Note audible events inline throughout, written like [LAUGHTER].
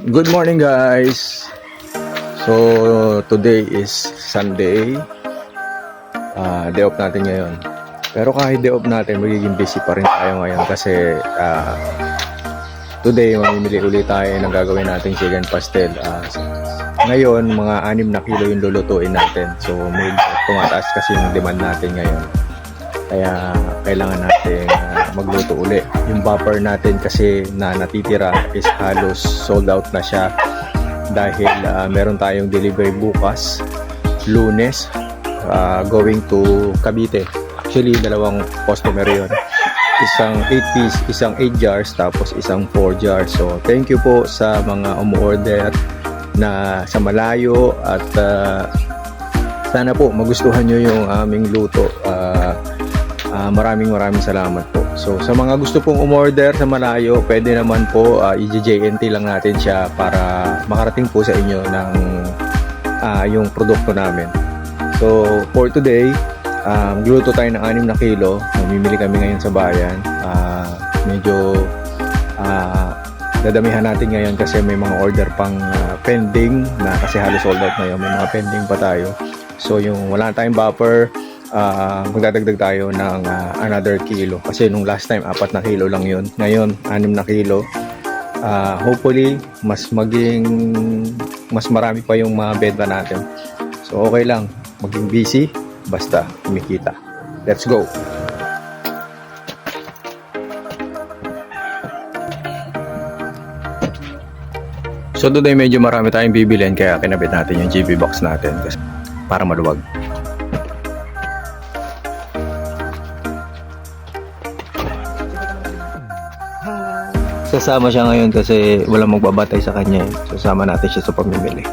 Good morning guys. So today is Sunday. Ah, day off natin ngayon. Pero kahit day off natin, magiging busy pa rin tayo ngayon kasi ah, today mamimili ulit tayo ng gagawin nating chicken pastel. Ah, ngayon, mga 6 na kilo yung lulutuin natin. So medyo tumataas kasi yung demand natin ngayon. Kaya kailangan natin ah, magluto uli. Yung buffer natin kasi na natitira is halos sold out na siya dahil ah, meron tayong delivery bukas, lunes, ah, going to Cavite. Actually, dalawang customer yon Isang 8 piece, isang 8 jars, tapos isang 4 jars. So, thank you po sa mga umu-order na sa malayo at ah, sana po magustuhan nyo yung aming luto. Ah, Ah, maraming maraming salamat po. So sa mga gusto pong umorder sa malayo, pwede naman po uh, i-JNT lang natin siya para makarating po sa inyo ng ah, yung produkto namin. So for today, um, gluto tayo ng 6 na kilo. Mamimili kami ngayon sa bayan. Ah, medyo ah, dadamihan natin ngayon kasi may mga order pang ah, pending na kasi halos sold out ngayon. May mga pending pa tayo. So yung wala tayong buffer, ah magdadagdag tayo ng ah, another kilo. Kasi nung last time apat na kilo lang yun. Ngayon anim na kilo. Ah, hopefully mas maging mas marami pa yung mga benta natin. So okay lang. Maging busy basta kumikita. Let's go! So today medyo marami tayong bibilin kaya kinabit natin yung GB box natin kasi para maluwag. Sasama siya ngayon kasi walang magbabatay sa kanya. eh. Sasama natin siya sa pamimili.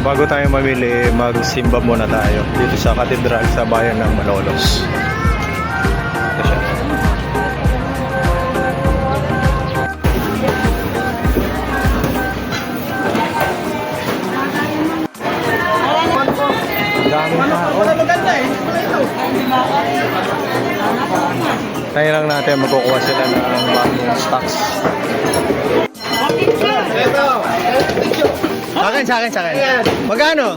So bago tayo mamili, magsimba muna tayo dito sa katedral sa bayan ng Malolos. Ito. Tayo lang natin magkukuha sila ng bagong stocks. Sa akin, sa akin, sa akin. Magkano?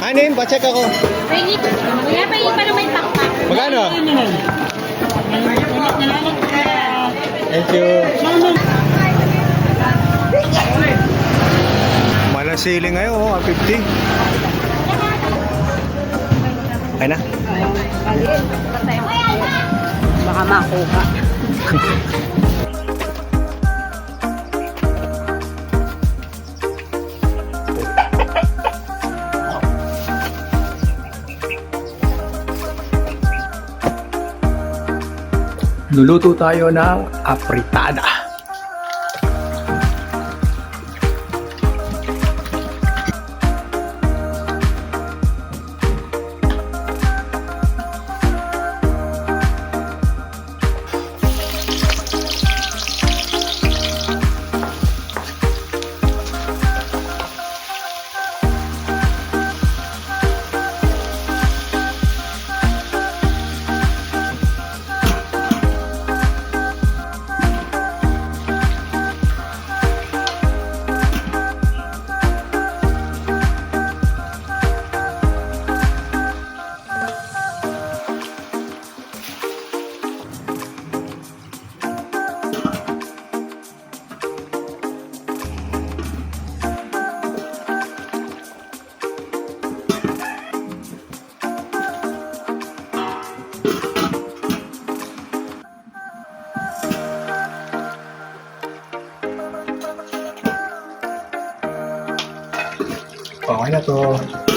Anin, pacheck ako. Pwede, kaya pa pa naman yung pakpak. Magkano? Thank you. Malasili ngayon, oh, 50. Okay na? Baka makuha. [LAUGHS] Luluto tayo ng apritada. Okay na to.